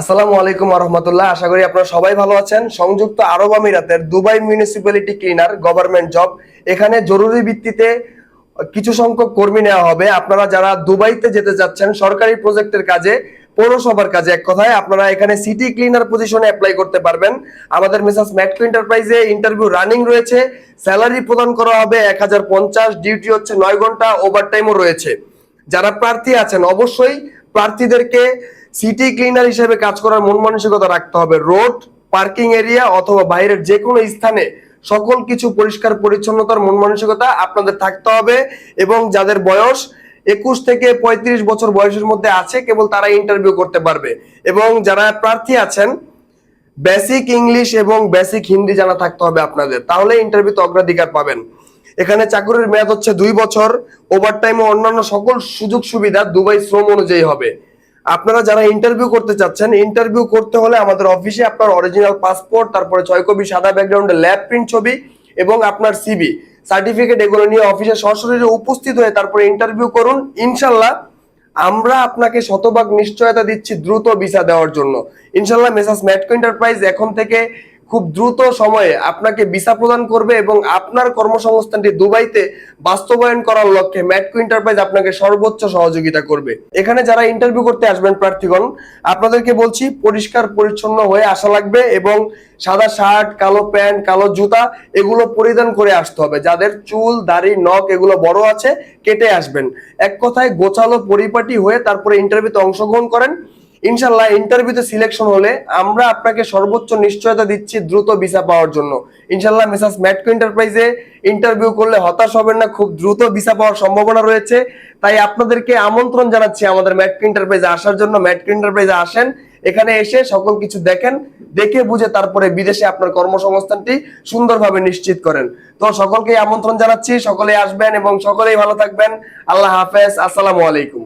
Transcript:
আসসালামু আলাইকুম রহমতুল্লাহ। আশা করি আপনারা সবাই ভালো আছেন। সংযুক্ত আরব আমিরাতের Dubai municipality cleaner government job এখানে জরুরি ভিত্তিতে কিছু সংখ্যক কর্মী নেওয়া হবে। আপনারা যারা দুবাইতে যেতে যাচ্ছেন, সরকারি প্রজেক্টের কাজে, পৌরসভার কাজে, এক কথায় আপনারা এখানে সিটি ক্লিনার পজিশনে অ্যাপ্লাই করতে পারবেন। আমাদের মেসাস ম্যাটকো এন্টারপ্রাইজে ইন্টারভিউ রানিং রয়েছে। স্যালারি প্রদান করা হবে এক হাজার পঞ্চাশ ডিউটি হচ্ছে নয় ঘণ্টা ওভারটাইমও রয়েছে। যারা প্রার্থী আছেন, অবশ্যই প্রার্থীদেরকে সিটি ক্লিনার হিসেবে কাজ করার মন মানসিকতা রাখতে হবে। রোড, পার্কিং এরিয়া অথবা বাইরের যে কোনো স্থানে সকল কিছু পরিষ্কার পরিচ্ছন্নতার মন মানসিকতা আপনাদের থাকতে হবে এবং যাদের বয়স একুশ থেকে পঁয়ত্রিশ বছর বয়সের মধ্যে আছে, কেবল তারা ইন্টারভিউ করতে পারবে। এবং যারা প্রার্থী আছেন বেসিক ইংলিশ এবং বেসিক হিন্দি জানা থাকতে হবে আপনাদের। তাহলে ইন্টারভিউতে অগ্রাধিকার পাবেন। এখানে চাকরির মেয়াদ হচ্ছে দুই বছর। ওভারটাইম ও অন্যান্য সকল সুযোগ সুবিধা দুবাই শ্রম অনুযায়ী হবে। আপনারা যারা ইন্টারভিউ করতে চাচ্ছেন ইন্টারভিউ করতে হলে আমাদের অফিসে আপনার অরিজিনাল পাসপোর্ট তারপরে ছয় কপি সাদা ব্যাকগ্রাউন্ডে ল্যাব প্রিন্ট ছবি এবং আপনার সিবি সার্টিফিকেট এগুলো নিয়ে অফিসে সরাসরি উপস্থিত হয়ে তারপরে ইন্টারভিউ করুন। ইনশাল্লাহ আমরা আপনাকে শতভাগ নিশ্চয়তা দিচ্ছি দ্রুত ভিসা দেওয়ার জন্য। ইনশাল্লাহ মেসাস ম্যাটকো এন্টারপ্রাইজ এখন থেকে খুব দ্রুত সময়ে আপনাকে ভিসা প্রদান করবে এবং আপনার কর্মসংস্থানটি দুবাইতে বাস্তবায়ন করার লক্ষ্যে ম্যাটকো এন্টারপ্রাইজ আপনাকে সর্বোচ্চ সহযোগিতা করবে। এখানে যারা ইন্টারভিউ করতে আসবেন, প্রার্থীগণ, আপনাদেরকে বলছি পরিষ্কার, পরিচ্ছন্ন হয়ে আসা লাগবে এবং সাদা শার্ট, কালো প্যান্ট, কালো জুতা এগুলো পরিধান করে আসতে হবে। যাদের চুল, দাড়ি, নখ এগুলো বড় আছে, কেটে আসবেন। এক কথায় গোছালো পরিপাটি হয়ে তারপরে ইন্টারভিউতে অংশগ্রহণ করেন। ইনশাল্লাহ ইন্টারভিউতে সিলেকশন হলে আমরা আপনাকে সর্বোচ্চ নিশ্চয়তা দিচ্ছি দ্রুত ভিসা পাওয়ার জন্য। ইনশাল্লাহ মেসাস ম্যাটকো এন্টারপ্রাইজে ইন্টারভিউ করলে হতাশ হবেন না, খুব দ্রুত ভিসা পাওয়ার সম্ভাবনা রয়েছে। তাই আপনাদেরকে আমন্ত্রণ জানাচ্ছি আমাদের ম্যাটকো এন্টারপ্রাইজে আসার জন্য। ম্যাটকো এন্টারপ্রাইজে আসেন, এখানে এসে সকল কিছু দেখেন, দেখে বুঝে তারপরে বিদেশে আপনার কর্মসংস্থানটি সুন্দরভাবে নিশ্চিত করেন। তো সকলকে আমন্ত্রণ জানাচ্ছি সকলে আসবেন এবং সকলেই ভালো থাকবেন। আল্লাহ হাফেজ, আসসালামু আলাইকুম।